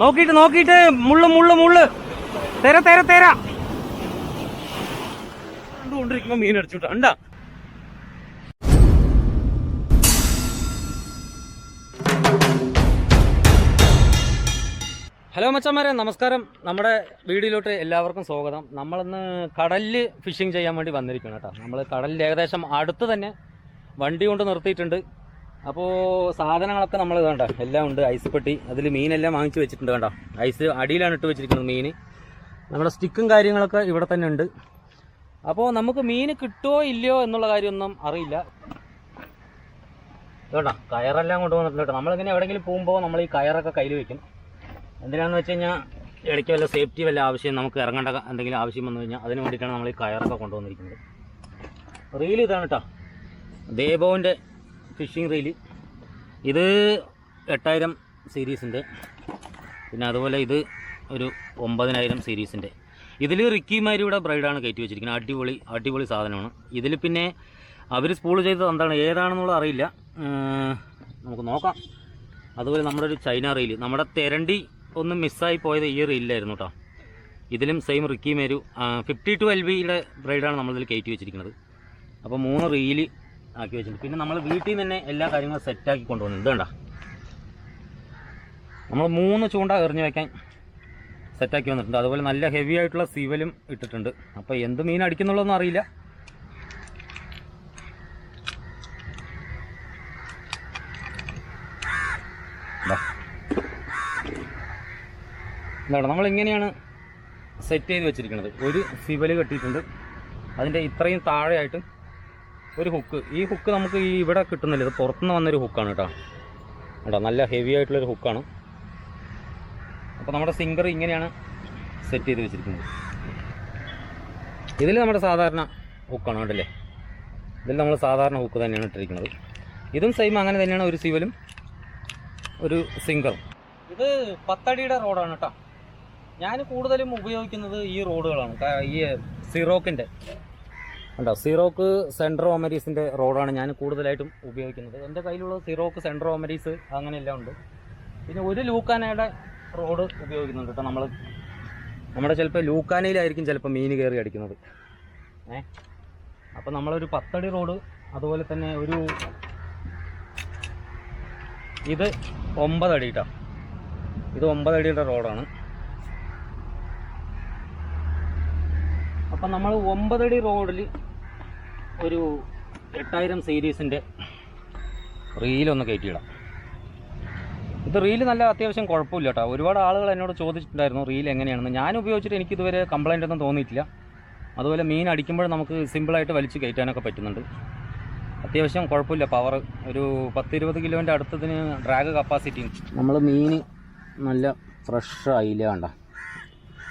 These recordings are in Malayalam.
നോക്കിയിട്ട് നോക്കിയിട്ട്. മുള്ളു മുള്ളു മുള്ളു. തര തര തര. കണ്ടുകൊണ്ടിരിക്കുമ്പോ മീൻ അടിച്ചുവിട്ട. ഉണ്ടാ ഹലോ മച്ചന്മാരെ നമസ്കാരം. നമ്മുടെ വീഡിയോയിലോട്ട് എല്ലാവർക്കും സ്വാഗതം. നമ്മളിന്ന് കടലിൽ ഫിഷിംഗ് ചെയ്യാൻ വേണ്ടി വന്നിരിക്കുകയാണ് കേട്ടോ. നമ്മൾ കടലിൽ ഏകദേശം അടുത്ത് തന്നെ വണ്ടി കൊണ്ട് നിർത്തിയിട്ടുണ്ട്. അപ്പോൾ സാധനങ്ങളൊക്കെ നമ്മൾ വേണ്ട എല്ലാം ഉണ്ട് ഐസ് പെട്ടി. അതിൽ മീനെല്ലാം വാങ്ങിച്ച് വെച്ചിട്ടുണ്ട് കണ്ടോ? ഐസ് അടിയിലാണ് ഇട്ട് വെച്ചിരിക്കുന്നത് മീൻ നമ്മുടെ സ്റ്റിക്കും കാര്യങ്ങളൊക്കെ ഇവിടെ തന്നെ ഉണ്ട്. അപ്പോൾ നമുക്ക് മീൻ കിട്ടുമോ ഇല്ലയോ എന്നുള്ള കാര്യമൊന്നും അറിയില്ല. കേട്ടോ കയറെല്ലാം കൊണ്ടുവന്നിട്ടുണ്ട് കേട്ടോ. നമ്മളിങ്ങനെ എവിടെയെങ്കിലും പോകുമ്പോൾ നമ്മൾ ഈ കയറൊക്കെ കയ്യിൽ വെക്കും. എന്തിനാണെന്ന് വെച്ച് കഴിഞ്ഞാൽ ഇടയ്ക്ക് വല്ല സേഫ്റ്റി വല്ല ആവശ്യം നമുക്ക് ഇറങ്ങേണ്ട എന്തെങ്കിലും ആവശ്യം വന്നു കഴിഞ്ഞാൽ അതിന് വേണ്ടിയിട്ടാണ് നമ്മൾ ഈ കയറൊക്കെ കൊണ്ടുവന്നിരിക്കുന്നത്. റീൽ ഇതാണ് കേട്ടോ. ദേബോന്റെ ഫിഷിംഗ് റീൽ. ഇത് എട്ടായിരം സീരീസിന്റെ പിന്നെ അതുപോലെ ഇത് ഒരു ഒമ്പതിനായിരം സീരീസിന്റെ ഇതിൽ റിക്കിമാരിയുടെ ബ്രൈഡാണ് കയറ്റി വെച്ചിരിക്കുന്നത്. അടിപൊളി അടിപൊളി സാധനമാണ്. ഇതിൽ പിന്നെ അവർ സ്പൂൾ ചെയ്തത് എന്താണ് ഏതാണെന്നുള്ളത് അറിയില്ല. നമുക്ക് നോക്കാം. അതുപോലെ നമ്മുടെ ഒരു ചൈന റീൽ. നമ്മുടെ തെരണ്ടി ഒന്ന് മിസ്സായി പോയത് ഈ റീലിലായിരുന്നു കേട്ടോ ഇതിലും സെയിം റിക്കി മേരു ഫിഫ്റ്റി ടു എൽ ബിയുടെ ബ്രൈഡാണ് നമ്മളിതിൽ കയറ്റി വെച്ചിരിക്കുന്നത്. അപ്പോൾ മൂന്ന് റീൽ ആക്കി വെച്ചിട്ടുണ്ട്. പിന്നെ നമ്മൾ വീട്ടിൽ നിന്ന് തന്നെ എല്ലാ കാര്യങ്ങളും സെറ്റാക്കി കൊണ്ടുപോകുന്നുണ്ട്. വേണ്ട നമ്മൾ മൂന്ന് ചൂണ്ട എറിഞ്ഞു വെക്കാൻ സെറ്റാക്കി വന്നിട്ടുണ്ട്. അതുപോലെ നല്ല ഹെവി ആയിട്ടുള്ള സിവലും ഇട്ടിട്ടുണ്ട്. അപ്പോൾ എന്ത് മീൻ അടിക്കുന്നുള്ളതൊന്നും അറിയില്ല. എന്താണ് നമ്മളിങ്ങനെയാണ് സെറ്റ് ചെയ്ത് വെച്ചിരിക്കുന്നത്. ഒരു സിവൽ കെട്ടിയിട്ടുണ്ട്. അതിന്റെ ഇത്രയും താഴെയായിട്ട് ഒരു ഹുക്ക് ഈ ഹുക്ക് നമുക്ക് ഈ ഇവിടെ കിട്ടുന്നില്ല. ഇത് പുറത്തുനിന്ന് വന്നൊരു ഹുക്കാണ് കേട്ടോ കേട്ടോ നല്ല ഹെവി ആയിട്ടുള്ളൊരു ഹുക്കാണ് അപ്പോൾ നമ്മുടെ സിംഗർ ഇങ്ങനെയാണ് സെറ്റ് ചെയ്ത് വെച്ചിരിക്കുന്നത്. ഇതിൽ നമ്മുടെ സാധാരണ ഹുക്കാണ് കണ്ടല്ലേ? ഇതിൽ നമ്മൾ സാധാരണ ഹുക്ക് തന്നെയാണ് ഇട്ടിരിക്കുന്നത്. ഇതും സെയിം അങ്ങനെ തന്നെയാണ് ഒരു സിവലും ഒരു സിംഗറും. ഇത് പത്തടിയുടെ റോഡാണ് കേട്ടോ ഞാൻ കൂടുതലും ഉപയോഗിക്കുന്നത് ഈ റോഡുകളാണ് ഈ സിറോക്കിന്റെ ഉണ്ടോ സീറോക്ക് സെൻട്രോ ഒമരീസിന്റെ റോഡാണ് ഞാൻ കൂടുതലായിട്ടും ഉപയോഗിക്കുന്നത്. എന്റെ കയ്യിലുള്ള സീറോക്ക് സെൻട്രോ ഒമരീസ് അങ്ങനെയെല്ലാം ഉണ്ട്. പിന്നെ ഒരു ലൂക്കാനയുടെ റോഡ് ഉപയോഗിക്കുന്നുണ്ട് കേട്ടോ നമ്മൾ നമ്മുടെ ചിലപ്പോൾ ലൂക്കാനയിലായിരിക്കും ചിലപ്പോൾ മീൻ കയറി അടിക്കുന്നത്. ഏ? അപ്പോൾ നമ്മളൊരു പത്തടി റോഡ് അതുപോലെ തന്നെ ഒരു ഇത് ഒമ്പതടി കേട്ടോ ഇത് ഒമ്പതടിയുടെ റോഡാണ് അപ്പം നമ്മൾ ഒമ്പതടി റോഡിൽ ഒരു എട്ടായിരം സീരീസിന്റെ റീലൊന്ന് കയറ്റിയിടാം. ഇത് റീൽ നല്ല അത്യാവശ്യം കുഴപ്പമില്ല കേട്ടോ. ഒരുപാട് ആളുകൾ എന്നോട് ചോദിച്ചിട്ടുണ്ടായിരുന്നു റീൽ എങ്ങനെയാണെന്ന്. ഞാൻ ഉപയോഗിച്ചിട്ട് എനിക്കിതുവരെ കംപ്ലൈന്റ് ഒന്നും തോന്നിയിട്ടില്ല. അതുപോലെ മീൻ അടിക്കുമ്പോൾ നമുക്ക് സിമ്പിളായിട്ട് വലിച്ച് കയറ്റാനൊക്കെ പറ്റുന്നുണ്ട്. അത്യാവശ്യം കുഴപ്പമില്ല. പവർ ഒരു പത്തിരുപത് കിലോന്റെ അടുത്തതിന് ഡ്രാഗ് കപ്പാസിറ്റിയും നമ്മൾ മീൻ നല്ല ഫ്രഷ് അയില കണ്ട.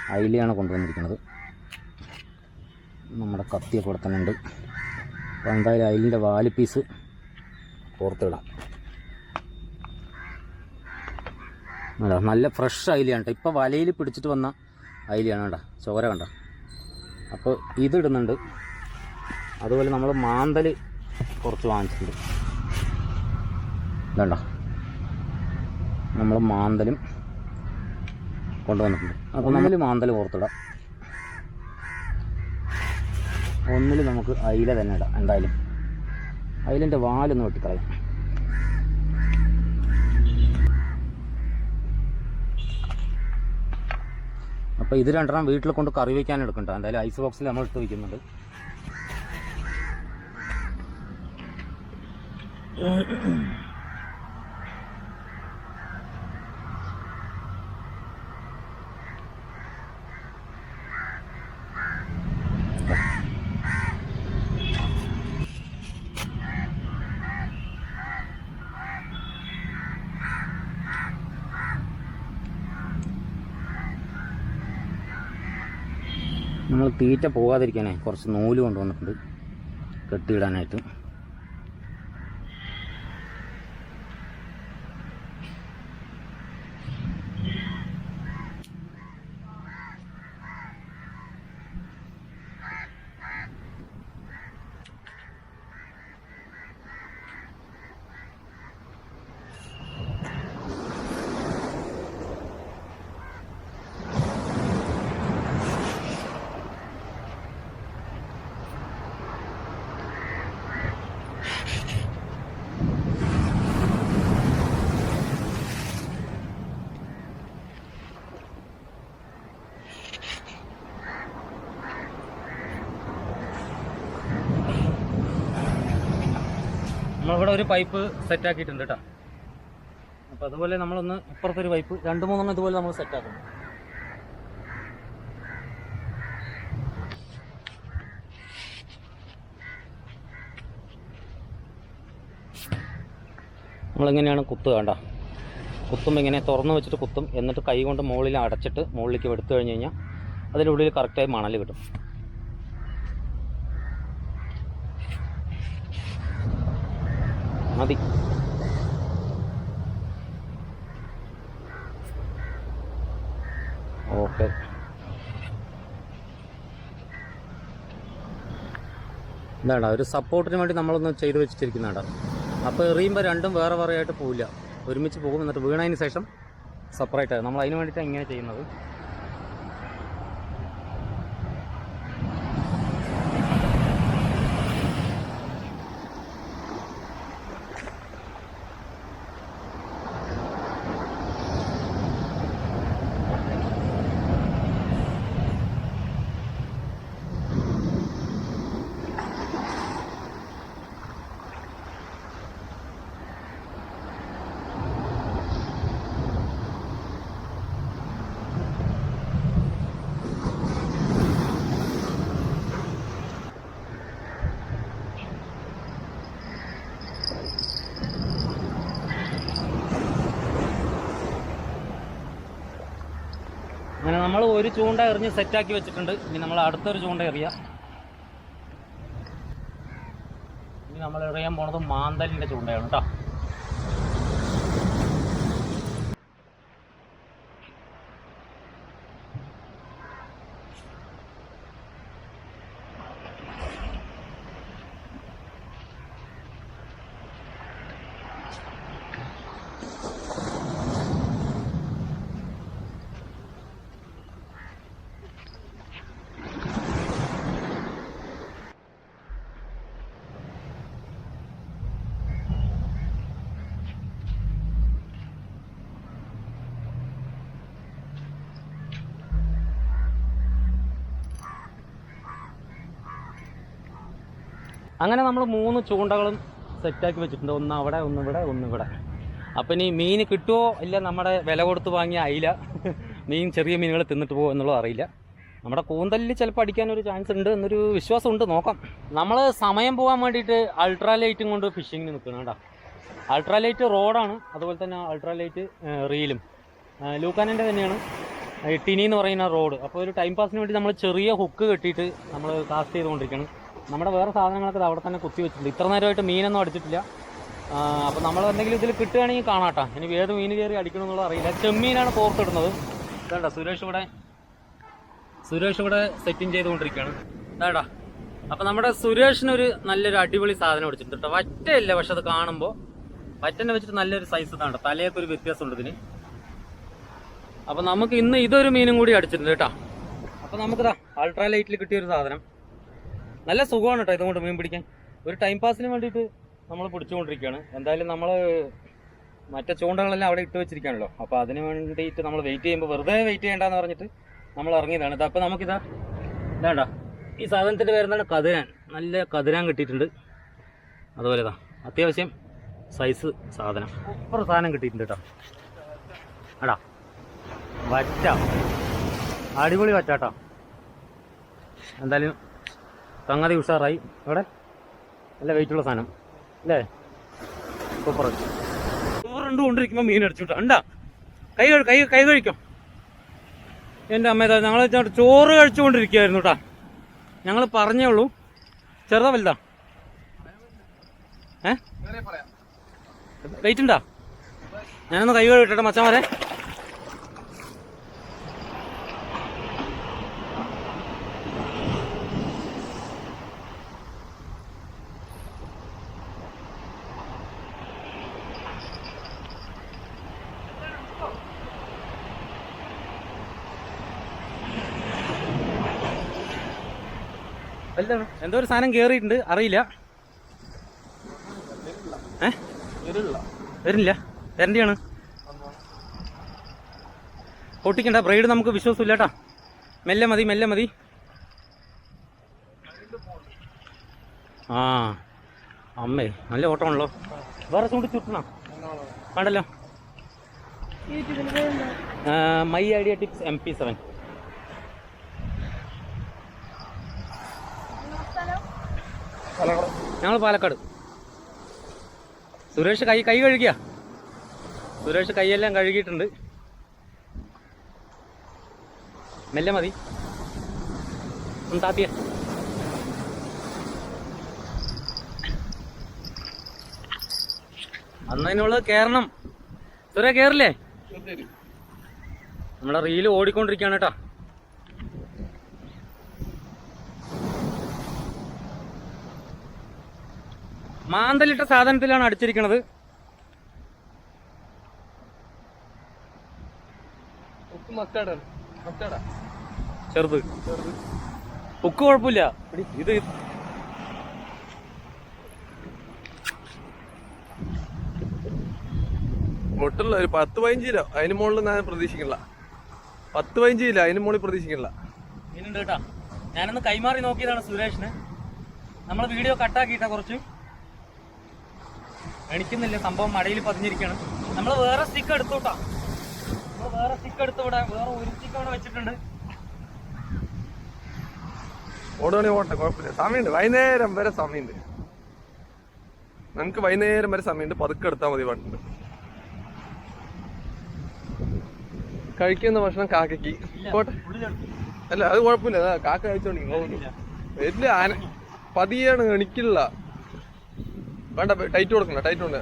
അയിലയാണ് കൊണ്ടുവന്നിരിക്കുന്നത്. നമ്മുടെ കത്തിയൊക്കെ കൊടുത്തുന്നുണ്ട് അപ്പോൾ എന്തായാലും അയിലിന്റെ വാൽ പീസ് പുറത്തിടാം അല്ല നല്ല ഫ്രഷ് അയിലാണ് കേട്ടോ. ഇപ്പോൾ വലയിൽ പിടിച്ചിട്ട് വന്ന അയിലാണ് കേട്ടോ ചോര കണ്ട? അപ്പോൾ ഇതിടുന്നുണ്ട് അതുപോലെ നമ്മൾ മാന്തൽ കുറച്ച് വാങ്ങിച്ചിട്ടുണ്ട്. ഇതണ്ട നമ്മൾ മാന്തലും കൊണ്ടുവന്നിട്ടുണ്ട്. അപ്പോൾ നമ്മൾ മാന്തൽ പുറത്തിടാം ഒന്നിൽ നമുക്ക് അയില തന്നെ ഇടാം എന്തായാലും. അയിലിന്റെ വാലൊന്ന് വെട്ടിക്കളയാം. അപ്പോൾ ഇത് രണ്ടെണ്ണം വീട്ടിൽ കൊണ്ട് കറി വയ്ക്കാൻ എടുക്കണ്ട. എന്തായാലും ഐസ് ബോക്സിൽ നമ്മൾ ഇട്ട് വയ്ക്കുന്നുണ്ട് നമ്മൾ തീറ്റ പോകാതിരിക്കാനേ കുറച്ച് നൂൽ കൊണ്ടുവന്നിട്ടുണ്ട് കെട്ടിയിടാനായിട്ട്. നമ്മളിവിടെ ഒരു പൈപ്പ് സെറ്റ് ആക്കിയിട്ടുണ്ട് കേട്ടോ അപ്പോൾ അതുപോലെ നമ്മളൊന്ന് ഇപ്പുറത്തൊരു പൈപ്പ് രണ്ട് മൂന്നെണ്ണം ഇതുപോലെ നമ്മൾ സെറ്റ് ആക്കുന്നു. നമ്മളിങ്ങനെയാണ് കുത്തുക വേണ്ട കുത്തുമ്പോൾ ഇങ്ങനെ തുറന്ന് വെച്ചിട്ട് കുത്തും എന്നിട്ട് കൈ കൊണ്ട് മുകളിൽ അടച്ചിട്ട് മുകളിലേക്ക് എടുത്തു കഴിഞ്ഞ് കഴിഞ്ഞാൽ അതിന്റെ ഉള്ളിൽ കറക്റ്റായി മണൽ കിട്ടും. മതി. ഓക്കെ. എന്താടാ ഒരു സപ്പോർട്ടിന് വേണ്ടി നമ്മളൊന്ന് ചെയ്തു വെച്ചിട്ടിരിക്കുന്നതാടാ അപ്പോൾ എറിയുമ്പോൾ രണ്ടും വേറെ വേറെ ആയിട്ട് പോവില്ല. ഒരുമിച്ച് പോകും എന്നിട്ട് വീണതിന് ശേഷം സെപ്പറേറ്റ് നമ്മൾ അതിന് വേണ്ടിയിട്ടാണ് ഇങ്ങനെ ചെയ്യുന്നത്. നമ്മൾ ഒരു ചൂണ്ട എറിഞ്ഞ് സെറ്റാക്കി വെച്ചിട്ടുണ്ട്. ഇനി നമ്മൾ അടുത്തൊരു ചൂണ്ട എറിയാം. ഇനി നമ്മൾ എറിയാൻ പോണത് മാന്തലിന്റെ ചൂണ്ടയാണ് കേട്ടോ അങ്ങനെ നമ്മൾ മൂന്ന് ചൂണ്ടകളും സെറ്റാക്കി വെച്ചിട്ടുണ്ട്. ഒന്ന് അവിടെ ഒന്ന് ഇവിടെ ഒന്ന് ഇവിടെ. അപ്പം ഇനി മീൻ കിട്ടുമോ ഇല്ല നമ്മുടെ വില കൊടുത്ത് വാങ്ങിയ അയില? മീൻ ചെറിയ മീനുകൾ തിന്നിട്ട് പോകുമോ എന്നുള്ളത് അറിയില്ല. നമ്മുടെ കൂന്തലിൽ ചിലപ്പോൾ അടിക്കാൻ ഒരു ചാൻസ് ഉണ്ട് എന്നൊരു വിശ്വാസം ഉണ്ട്. നോക്കാം. നമ്മൾ സമയം പോകാൻ വേണ്ടിയിട്ട് അൾട്രാ ലൈറ്റും കൊണ്ട് ഫിഷിങ്ങിന് നിൽക്കണം കേട്ടോ. അൾട്രാ ലൈറ്റ് റോഡാണ് അതുപോലെ തന്നെ അൾട്രാ ലൈറ്റ് റീലും ലൂക്കാനന്റെ തന്നെയാണ്. ടിനി എന്ന് പറയുന്ന റോഡ് അപ്പോൾ ഒരു ടൈം പാസിന് വേണ്ടി നമ്മൾ ചെറിയ ഹുക്ക് കെട്ടിയിട്ട് നമ്മൾ കാസ്റ്റ് ചെയ്തുകൊണ്ടിരിക്കുകയാണ്. നമ്മുടെ വേറെ സാധനങ്ങളൊക്കെ അവിടെ തന്നെ കുത്തി വെച്ചിട്ടുണ്ട്. ഇത്ര നേരമായിട്ട് മീനൊന്നും അടിച്ചിട്ടില്ല. അപ്പോൾ നമ്മൾ എന്തെങ്കിലും ഇതിൽ കിട്ടുകയാണെങ്കിൽ കാണാട്ടോ. ഇനി ഏത് മീൻ കയറി അടിക്കണം അറിയില്ല. ചെമ്മീനാണ് കോർത്തിടുന്നത് ഇതാണ്ട സുരേഷ് ഇവിടെ സുരേഷ് ഇവിടെ സെറ്റിംഗ് ചെയ്തുകൊണ്ടിരിക്കുകയാണ്. ഇതാടാ അപ്പോൾ നമ്മുടെ സുരേഷിനൊരു നല്ലൊരു അടിപൊളി സാധനം അടിച്ചിട്ടുണ്ട് കേട്ടോ വറ്റയല്ല പക്ഷെ അത് കാണുമ്പോൾ വറ്റനെ വെച്ചിട്ട് നല്ലൊരു സൈസ് ഇതാണ് തലയൊക്കെ ഒരു വ്യത്യാസമുണ്ട് ഇതിന്. അപ്പോൾ നമുക്ക് ഇന്ന് ഇതൊരു മീനും കൂടി അടിച്ചിട്ടുണ്ട് കേട്ടോ. അപ്പൊ നമുക്കിതാ അൾട്രാ ലൈറ്റിൽ കിട്ടിയ ഒരു സാധനം. നല്ല സുഖമാണ് കേട്ടോ ഇതുകൊണ്ട് മീൻ പിടിക്കാൻ. ഒരു ടൈം പാസിന് വേണ്ടിയിട്ട് നമ്മൾ പിടിച്ചുകൊണ്ടിരിക്കുകയാണ്. എന്തായാലും നമ്മൾ മറ്റേ ചൂണ്ടകളെല്ലാം അവിടെ ഇട്ട് വെച്ചിരിക്കുകയാണല്ലോ. അപ്പോൾ അതിന് വേണ്ടിയിട്ട് നമ്മൾ വെയിറ്റ് ചെയ്യുമ്പോൾ വെറുതെ വെയിറ്റ് ചെയ്യേണ്ടെന്ന് പറഞ്ഞിട്ട് നമ്മൾ ഇറങ്ങിയതാണ്. ഇതപ്പം അപ്പോൾ നമുക്കിതാ ഇതാണ്ട. ഈ സാധനത്തിന്റെ പേരെന്താണ്? കതിരാൻ. നല്ല കതിരാൻ കിട്ടിയിട്ടുണ്ട്. അതുപോലെ ഇതാ അത്യാവശ്യം സൈസ് സാധനം. സൂപ്പർ സാധനം കിട്ടിയിട്ടുണ്ട് കേട്ടോ. അടാ വറ്റ. അടിപൊളി വറ്റാട്ടോ എന്തായാലും സംഗതി ഉഷാറായി. ഇവിടെ നല്ല വെയിറ്റുള്ള സാധനം. അല്ലേ? സൂപ്പർ ചോറുണ്ട് കൊണ്ടിരിക്കുമ്പോൾ മീൻ അടിച്ചു വിട്ടാ ഉണ്ടാ കൈ കൈ കൈ കഴിക്കും എന്റെ അമ്മ ഞങ്ങൾ ചോറ് കഴിച്ചുകൊണ്ടിരിക്കുകയായിരുന്നു കേട്ടാ ഞങ്ങൾ പറഞ്ഞേ ഉള്ളൂ. ചെറുതാ വലുതാ? ഏ? വെയിറ്റ് ഉണ്ടാ? ഞാനൊന്ന് കൈ കഴിവിട്ടെ മച്ചാമാരെ. എന്തോ ഒരു സാധനം കേറിയിട്ടുണ്ട്. അറിയില്ല. ഏ? വരുന്നില്ല. വരണ്ടിയാണ്. പൊട്ടിക്കണ്ട. ബ്രൈഡ് നമുക്ക് വിശ്വാസമില്ല കേട്ടാ മെല്ലെ മതി മെല്ലെ മതി. ആ. അമ്മേ നല്ല ഓട്ടമാണല്ലോ. വേറെ ചൂണ്ടി ചുട്ടണോ? വേണ്ടല്ലോ. My idea tips M P seven. ഞങ്ങൾ പാലക്കാട്. സുരേഷ് കൈ കൈ കഴുകിയ. സുരേഷ് കൈയെല്ലാം കഴുകിയിട്ടുണ്ട്. മെല്ലെ മതി. ഒന്ന് താത്തിയ അന്നതിനുള്ളത് കേറണം. സുരേ കേറില്ലേ? നമ്മളെ റീൽ ഓടിക്കൊണ്ടിരിക്കുകയാണ് കേട്ടോ. മാന്തലിട്ട സാധനത്തിലാണ് അടിച്ചിരിക്കുന്നത് ചെറുത്. ഉക്ക് കുഴപ്പമില്ല. ഇത് ഒട്ടുള്ള ഒരു പത്ത് പതിനഞ്ച് കിലോ. അതിന് മുകളിൽ ഞാൻ പ്രതീക്ഷിക്കണില്ല പത്ത് പതിനഞ്ച് കിലോ അതിന് മുകളിൽ മീനുണ്ട് കേട്ടാ. ഞാനൊന്ന് കൈമാറി നോക്കിയതാണ് സുരേഷിന്. നമ്മൾ വീഡിയോ കട്ടാക്കിയിട്ടാ കുറച്ച്. എണിക്കുന്നില്ല സംഭവം മഴയിൽ പതിഞ്ഞിരിക്കുകയാണ്. നമ്മൾ വേറെ സ്റ്റിക്ക് എടുത്തോട്ടാ നമ്മൾ വേറെ സ്റ്റിക്ക് എടുത്ത് ഇവിടെ. വേറെ ഒരു സ്റ്റിക്ക് അവിടെ വെച്ചിട്ടുണ്ട്. ഓടുവാണി ഓട്ടെ കുഴപ്പമില്ല. സമയമുണ്ട്. വൈകുന്നേരം വരെ സമയമുണ്ട്. നമുക്ക് വൈകുന്നേരം വരെ സമയമുണ്ട്. പതുക്കെ എടുത്താൽ മതി പണ്ട് കഴിക്കുന്ന ഭക്ഷണം കാക്കയ്ക്ക്. പോട്ടെ. അല്ല അത് കുഴപ്പമില്ല. കാക്ക കഴിച്ചോണ്ടി ഇല്ല. ആന പതിയാണ് എണിക്കില്ല വേണ്ട ടൈറ്റ് കൊടുക്കണ്ട ടൈറ്റ് കൊണ്ട്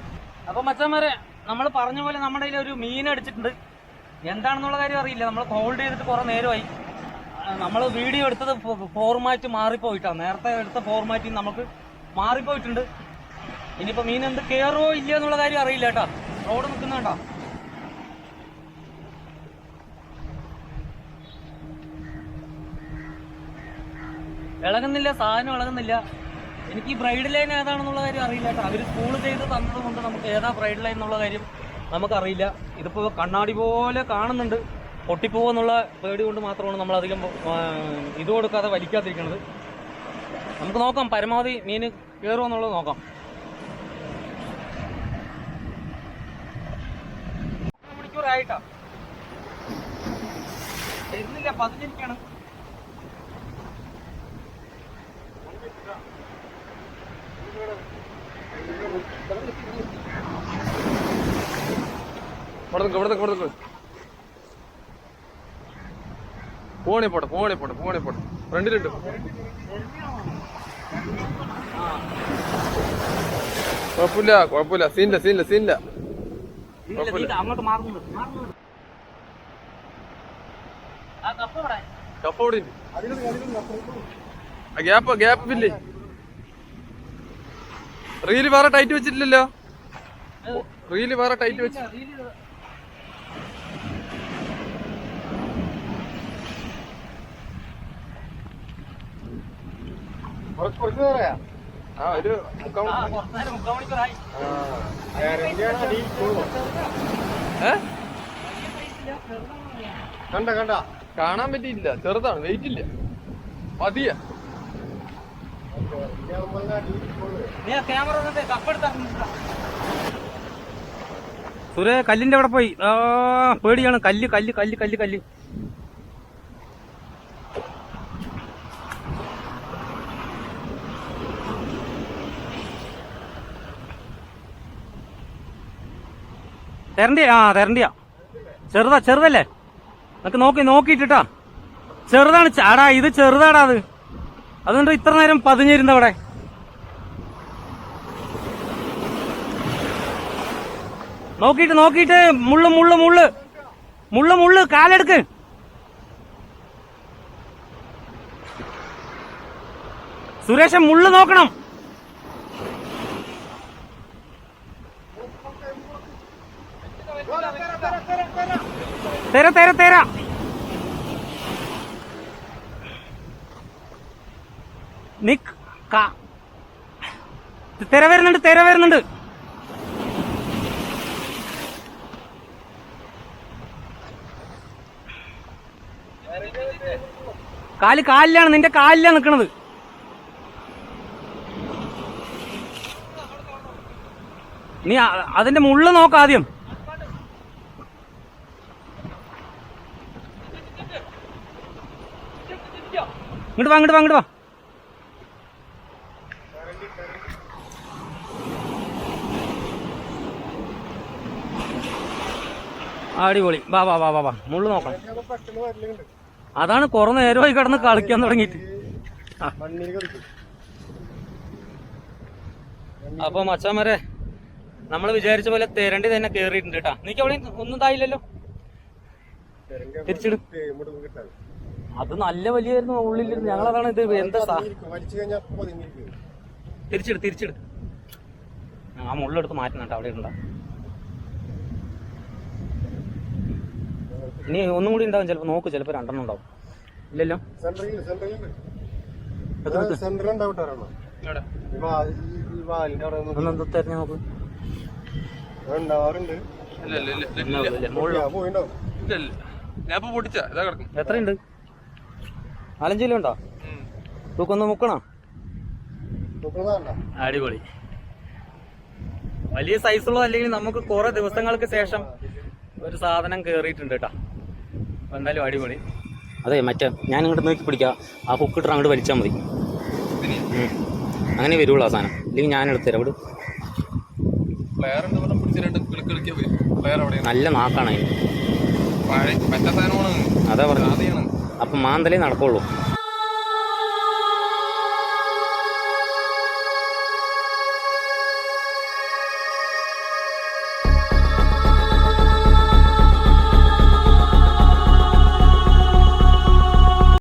അപ്പൊ മച്ചന്മാരെ നമ്മൾ പറഞ്ഞ പോലെ നമ്മുടെ ഒരു മീൻ അടിച്ചിട്ടുണ്ട്. എന്താണെന്നുള്ള കാര്യം അറിയില്ല. നമ്മൾ ഹോൾഡ് ചെയ്തിട്ട് കുറെ നേരമായി. നമ്മൾ വീഡിയോ എടുത്തത് ഫോർമാറ്റ് മാറിപ്പോയിട്ടാണ് നേരത്തെ എടുത്ത ഫോർമാറ്റിൽ നമുക്ക് മാറിപ്പോയിട്ടുണ്ട് ഇനിയിപ്പോ മീൻ എന്ത് കേറോ ഇല്ല എന്നുള്ള കാര്യം അറിയില്ല കേട്ടോ. റോഡ് നിൽക്കുന്ന കേട്ടോ ഇളകുന്നില്ല സാധനം ഇളകുന്നില്ല. എനിക്ക് ഈ ബ്രൈഡ് ലൈൻ ഏതാണെന്നുള്ള കാര്യം അറിയില്ല കേട്ടോ. അവർ സ്കൂൾ ചെയ്ത് തന്നത് കൊണ്ട് നമുക്ക് ഏതാ ബ്രൈഡ് ലൈൻ എന്നുള്ള കാര്യം നമുക്കറിയില്ല. ഇതിപ്പോൾ കണ്ണാടി പോലെ കാണുന്നുണ്ട്. പൊട്ടിപ്പോവെന്നുള്ള പേടി കൊണ്ട് മാത്രമാണ് നമ്മൾ അധികം ഇത് കൊടുക്കാതെ വലിക്കാതിരിക്കുന്നത്. നമുക്ക് നോക്കാം. പരമാവധി മീൻ കയറുമോ എന്നുള്ളത് നോക്കാം. മണിക്കൂറായിട്ടാ. ഇരുന്നില്ല പതിനഞ്ചാണ് ഇവിടെ ഇവിടെ ഇവിടെ പോണേ പോട്ടെ പോണി പോട്ടെ പോണി പോട്ടെ. ഫ്രണ്ടിലുണ്ട്. കുഴപ്പമില്ല കുഴപ്പമില്ല. സീനില്ല സീനില്ല സീനില്ല. കപ്പ ആ ഗ്യാപ്പ് ഗ്യാപ്പ് ഇല്ലേ റീൽ വേറെ ടൈറ്റ് വെച്ചിട്ടില്ലല്ലോ. റീൽ വേറെ ടൈറ്റ് വെച്ച് ആ ഒരു മുക്കാൽ മണിക്കൂറായി കണ്ട കണ്ട. കാണാൻ പറ്റിയില്ല ചെറുതാണ് വെയിറ്റ് ഇല്ല. മതിയ നീ ആ ക്യാമറ കപ്പെടുത്ത സുരേ കല്ലിന്റെ അവിടെ പോയി. ആ പേടിയാണ്. കല്ല് കല്ല് കല്ല് കല്ല് കല്ല്. തരണ്ടിയ? ആ തരണ്ടിയ. ചെറുതാ ചെറുതല്ലേ? നമുക്ക് നോക്കി നോക്കിയിട്ടാ ചെറുതാണ് ചാടാ ഇത് ചെറുതാടാ അത്. അതുകൊണ്ട് ഇത്ര നേരം പതിഞ്ഞിരുന്നവിടെ നോക്കിയിട്ട് നോക്കിയിട്ട്. മുള്ള് മുള്ള് മുള്ള്. മുള്ള് മുള്ള്. കാലെടുക്ക്. സുരേഷൻ മുള്ള് നോക്കണം. തെര തെര തെര നിക്ക് കാ തെര വരുന്നുണ്ട് തെര വരുന്നുണ്ട്. കാൽ കാലിലാണ് നിന്റെ കാലിലാണ് നിൽക്കുന്നത് നീ അതിന്റെ മുള്ള് നോക്ക ആദ്യം. ഇങ്ങോട്ട് വാ ഇങ്ങോട്ട് വാ ഇങ്ങോട്ട് വാ. അടിപൊളി. വാ വാ വാ വാ വാ. മുള്ളു നോക്കണം. അതാണ് കുറെ നേരമായി കിടന്ന് കളിക്കാൻ തുടങ്ങിയിട്ട്. അപ്പൊ മച്ചാമരെ നമ്മൾ വിചാരിച്ച പോലെ തെരണ്ടി തന്നെ കേറിയിട്ടുണ്ട് കേട്ടാ. നിനക്ക് അവിടെ ഒന്നും തായില്ലല്ലോ തിരിച്ചിട്. അത് നല്ല വലിയായിരുന്നു ഉള്ളിൽ ഞങ്ങളതാണ് ഇത് എന്താ തിരിച്ചിട് തിരിച്ചിട്. ആ മുള്ളെടുത്ത് മാറ്റണം കേട്ടോ അവിടെ ഉണ്ടാ? ഇനി ഒന്നും കൂടി ഉണ്ടാവും ചിലപ്പോ നോക്ക് ചിലപ്പോ രണ്ടെണ്ണം ഉണ്ടാവും. ഇല്ലല്ലോ? തെരഞ്ഞു നോക്ക്. എത്രയുണ്ട്? നാലഞ്ച് കിലോ ഉണ്ടോ. തൂക്കൊന്ന് മുക്കണോ? അടിപൊളി. വലിയ സൈസുള്ള അല്ലെങ്കിൽ നമുക്ക് കുറെ ദിവസങ്ങൾക്ക് ശേഷം ഒരു സാധനം കേറിയിട്ടുണ്ട് കേട്ടോ. എന്തായാലും അടിപൊളി. അതെ മറ്റേ ഞാൻ ഇങ്ങോട്ട് നോക്കി പിടിക്കാം. ആ ഹുക്ക് ഇട്ട് അങ്ങോട്ട് വലിച്ചാൽ മതി. അങ്ങനെ വരുള്ളൂ ആ സാധനം. ഇല്ലെങ്കിൽ ഞാൻ എടുത്തുതരാം അവിടെയാണ് നല്ല നാക്കാണ് അതാ പറഞ്ഞു അപ്പം മാന്തലേ നടക്കുള്ളൂ.